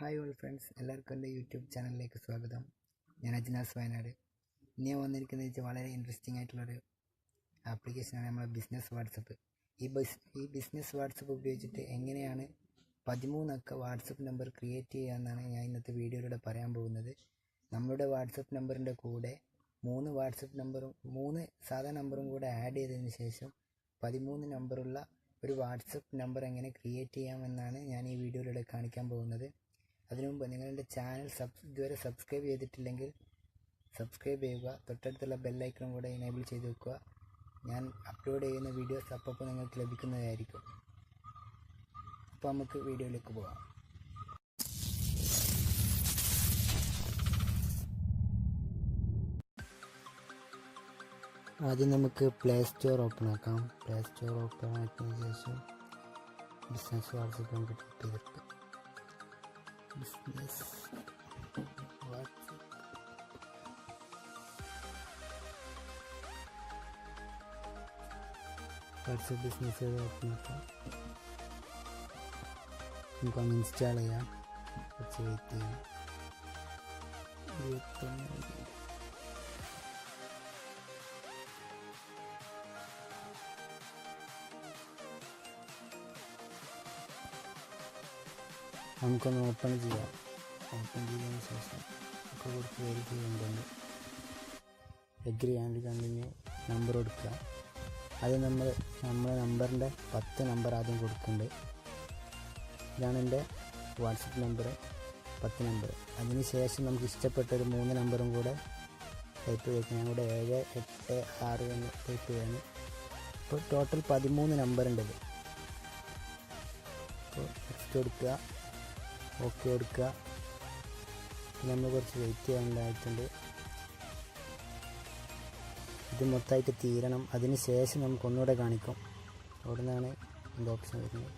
Hi all friends എല്ലാവർക്കും എന്റെ YouTube ചാനലിലേക്ക് സ്വാഗതം. ഞാൻ അജ്നാസ് വയനാട്. ഇനി വന്നിരിക്കുന്നത് വെച്ചാൽ വളരെ ഇൻട്രസ്റ്റിംഗ് ആയിട്ടുള്ളൊരു ആപ്ലിക്കേഷനാണ് നമ്മളെ ബിസിനസ് വാട്സപ്പ് ഈ ബസ് ഈ ബിസിനസ് വാട്സപ്പ് ഉപയോഗിച്ചിട്ട് എങ്ങനെയാണ് പതിമൂന്നക്ക വാട്സപ്പ് നമ്പർ ക്രിയേറ്റ് ചെയ്യുക എന്നാണ് ഞാൻ ഇന്നത്തെ വീഡിയോയിലൂടെ പറയാൻ പോകുന്നത്. നമ്മുടെ വാട്സപ്പ് നമ്പറിന്റെ കൂടെ മൂന്ന് വാട്സപ്പ് നമ്പറും മൂന്ന് സാധാ നമ്പറും കൂടെ ആഡ് ചെയ്തതിന് ശേഷം പതിമൂന്ന് നമ്പറുള്ള ഒരു വാട്സപ്പ് നമ്പർ എങ്ങനെ ക്രിയേറ്റ് ചെയ്യാമെന്നാണ് ഞാൻ ഈ വീഡിയോയിലൂടെ കാണിക്കാൻ പോകുന്നത്. അതിനു മുമ്പ് നിങ്ങളുടെ ചാനൽ സബ് ഇതുവരെ സബ്സ്ക്രൈബ് ചെയ്തിട്ടില്ലെങ്കിൽ സബ്സ്ക്രൈബ് ചെയ്യുക. തൊട്ടടുത്തുള്ള ബെല്ലൈക്കണും കൂടെ എനേബിൾ ചെയ്ത് വെക്കുക. ഞാൻ അപ്ലോഡ് ചെയ്യുന്ന വീഡിയോസ് അപ്പോൾ നിങ്ങൾക്ക് ലഭിക്കുന്നതായിരിക്കും. അപ്പോൾ നമുക്ക് വീഡിയോയിലേക്ക് പോകാം. ആദ്യം നമുക്ക് പ്ലേ സ്റ്റോർ ഓപ്പൺ ആക്കാം. പ്ലേ സ്റ്റോർ ഓപ്പൺ ആക്കിയതിന് ശേഷം ബിസിനസ് വാട്സപ്പ് നമുക്ക് ടൈപ്പ് ചെയ്തെടുക്കാം business WhatsApp WhatsApp business open ആക്കാം നമുക്കൊന്ന് ഇൻസ്റ്റാൾ ചെയ്യാം കുറച്ച് വെയിറ്റ് ചെയ്യാം ഇരുപത്തൊന്ന് നമുക്കൊന്ന് ഓപ്പൺ ചെയ്യാം ഓപ്പൺ ചെയ്തതിന് ശേഷം ഒക്കെ കൊടുത്ത് വെരിഫൈ ചെയ്യുന്നുണ്ട് എഗ്രി ആൻഡ് കണ്ടിന്യൂ നമ്പർ കൊടുക്കുക അത് നമ്മൾ നമ്മുടെ നമ്പറിന്റെ പത്ത് നമ്പർ ആദ്യം കൊടുക്കുന്നുണ്ട്. ഇതാണ് എന്റെ വാട്സപ്പ് നമ്പർ. പത്ത് നമ്പർ. അതിന് ശേഷം നമുക്ക് ഇഷ്ടപ്പെട്ട ഒരു മൂന്ന് നമ്പറും കൂടെ ടൈപ്പ് ചെയ്യാം ഞാൻ കൂടെ ഏഴ് എട്ട് ആറ് എന്ന് ടൈപ്പ് ചെയ്യാണ്. ഇപ്പോൾ ടോട്ടൽ പതിമൂന്ന് ഉണ്ട് അപ്പോൾ നെക്സ്റ്റ് കൊടുക്കുക. ഓക്കെ കൊടുക്കുക. നമ്മൾ കുറച്ച് വെയിറ്റ് ചെയ്യാനുണ്ടായിട്ടുണ്ട് ഇത് മൊത്തമായിട്ട് തീരണം. അതിന് ശേഷം നമുക്ക് ഒന്നുകൂടെ കാണിക്കും. അവിടെ നിന്നാണ് എന്റെ ഓപ്ഷൻ വരുന്നത്.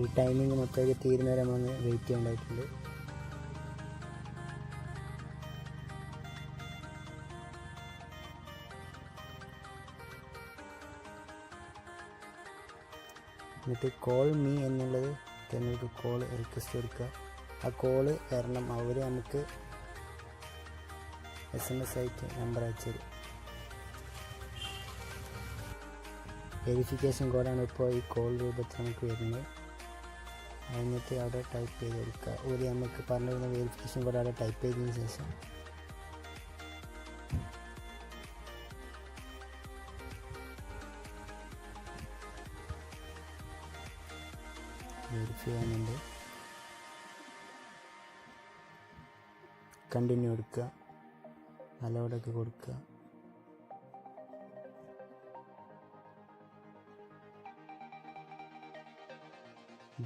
ഈ ടൈമിങ് മൊത്തമായിട്ട് തീരുന്നവരെ നമ്മൾ വെയിറ്റ് ചെയ്യേണ്ടതായിട്ടുണ്ട് എന്നിട്ട് കോൾ മീ എന്നുള്ളത് നിങ്ങൾക്ക് കോൾ റിക്വസ്റ്റ് കൊടുക്കുക. ആ കോൾ കാരണം അവർ നമുക്ക് എസ് എം എസ് ആയിട്ട് നമ്പർ അയച്ചു തരും. വെരിഫിക്കേഷൻ കോഡാണ് ഇപ്പോൾ ഈ കോൾ രൂപത്തിൽ നമുക്ക് വരുന്നത്. എന്നിട്ട് അവിടെ ടൈപ്പ് ചെയ്ത് കൊടുക്കുക. ഒരു നമുക്ക് പറഞ്ഞു വരുന്ന വെരിഫിക്കേഷൻ കോഡ് അവിടെ ടൈപ്പ് ചെയ്തതിന് ശേഷം വെരിഫൈ ചെയ്യുന്നുണ്ട് കണ്ടിന്യൂ കൊടുക്കുക അലോഡൊക്കെ കൊടുക്കുക.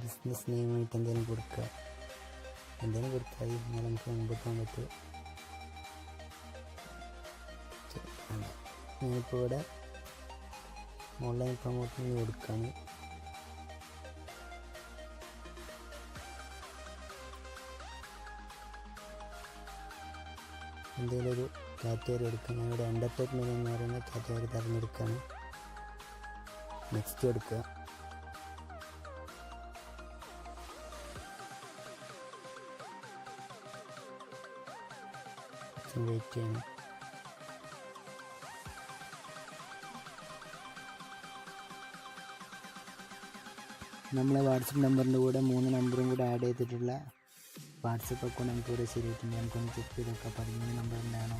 ബിസിനസ് നെയിമായിട്ട് എന്തെങ്കിലും കൊടുക്കുക. എന്തെങ്കിലും കൊടുത്താൽ എന്നാൽ നമുക്ക് മുമ്പോട്ട് പോകാൻ പറ്റും. ഞാനിപ്പോൾ ഇവിടെ ഓൺലൈൻ പ്രൊമോട്ടിങ് കൊടുക്കുകയാണ്. എന്തെങ്കിലും ഒരു കാറ്റഗറി എടുക്കുക ഞാനിവിടെ എന്റർടൈൻമെന്റ് എന്ന് പറയുന്ന കാറ്റഗറി തിരഞ്ഞെടുക്കുകയാണ് നെക്സ്റ്റ് എടുക്കുക. വെയിറ്റ് ചെയ്യണം. നമ്മളെ വാട്സപ്പ് നമ്പറിന്റെ കൂടെ മൂന്ന് നമ്പറും കൂടെ ആഡ് ചെയ്തിട്ടുള്ള വാട്സപ്പ് അക്കൗണ്ട് നമുക്ക് ഇവിടെ ശരിയായിട്ടുണ്ട് നമുക്കൊന്ന് ചെക്ക് ചെയ്ത് നോക്കാം പതിമൂന്ന് നമ്പർ ഉണ്ടാണോ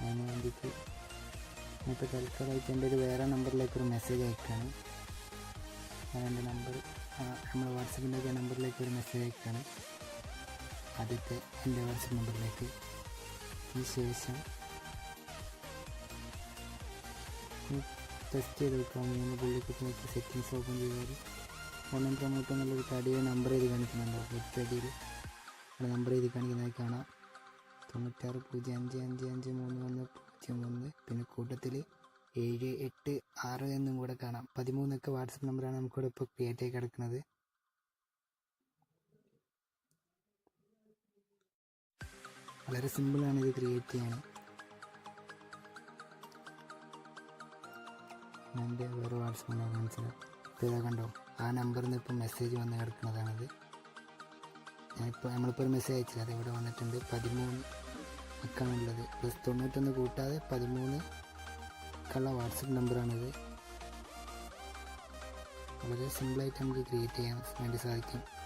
അതിന് വേണ്ടിയിട്ട് ഇപ്പോൾ തൽക്കാലമായിട്ട് എന്റെ ഒരു വേറെ നമ്പറിലേക്ക് ഒരു മെസ്സേജ് അയക്കുകയാണ് എന്റെ നമ്പർ നമ്മുടെ വാട്സപ്പിന്റെ നമ്പറിലേക്ക് ഒരു മെസ്സേജ് അയക്കുകയാണ് ആദ്യത്തെ എന്റെ വാട്സപ്പ് നമ്പറിലേക്ക് ഈ ശേഷം ടെസ്റ്റ് ചെയ്ത് നോക്കാം. മൂന്ന് പുള്ളിക്കുട്ടി നോക്കി സെറ്റിങ്സ് ഓപ്പൺ ചെയ്താൽ ഓൺലൈൻ പ്രൊമോട്ട് എന്നുള്ളൊരു തടിയിൽ നമ്പർ ചെയ്ത് കാണിക്കുന്നുണ്ടോ. വെബ്സൈറ്റിൽ അവിടെ നമ്പർ ചെയ്ത് കാണിക്കുന്നതായി കാണാം. തൊണ്ണൂറ്റാറ് പൂജ്യം അഞ്ച് അഞ്ച് അഞ്ച് മൂന്ന് ഒന്ന് പൂജ്യം ഒന്ന്. പിന്നെ കൂട്ടത്തിൽ ഏഴ് എട്ട് ആറ് എന്നും കൂടെ കാണാം. പതിമൂന്നൊക്കെ വാട്സപ്പ് നമ്പറാണ് നമുക്കിവിടെ ഇപ്പോൾ ക്രിയേറ്റ് ആയി കിടക്കുന്നത്. വളരെ സിമ്പിളാണ് ഇത് ക്രിയേറ്റ് ചെയ്യാൻ. എന്റെ വേറെ വാട്സപ്പ് നമ്പർ ഇപ്പോൾ ഇതാ കണ്ടോ? ആ നമ്പറിൽ നിന്ന് ഇപ്പോൾ മെസ്സേജ് വന്ന് കിടക്കുന്നതാണിത്. ഞാനിപ്പോൾ നമ്മളിപ്പോൾ ഒരു മെസ്സേജ് അയച്ചില്ല. അത് ഇവിടെ വന്നിട്ടുണ്ട്. പതിമൂന്ന് അക്കാണുള്ളത് പ്ലസ് തൊണ്ണൂറ്റൊന്ന് കൂട്ടാതെ പതിമൂന്ന് ഒക്കെയുള്ള വാട്സപ്പ് നമ്പറാണിത് വളരെ സിമ്പിളായിട്ട് നമുക്ക് ക്രിയേറ്റ് ചെയ്യാൻ വേണ്ടി സാധിക്കും.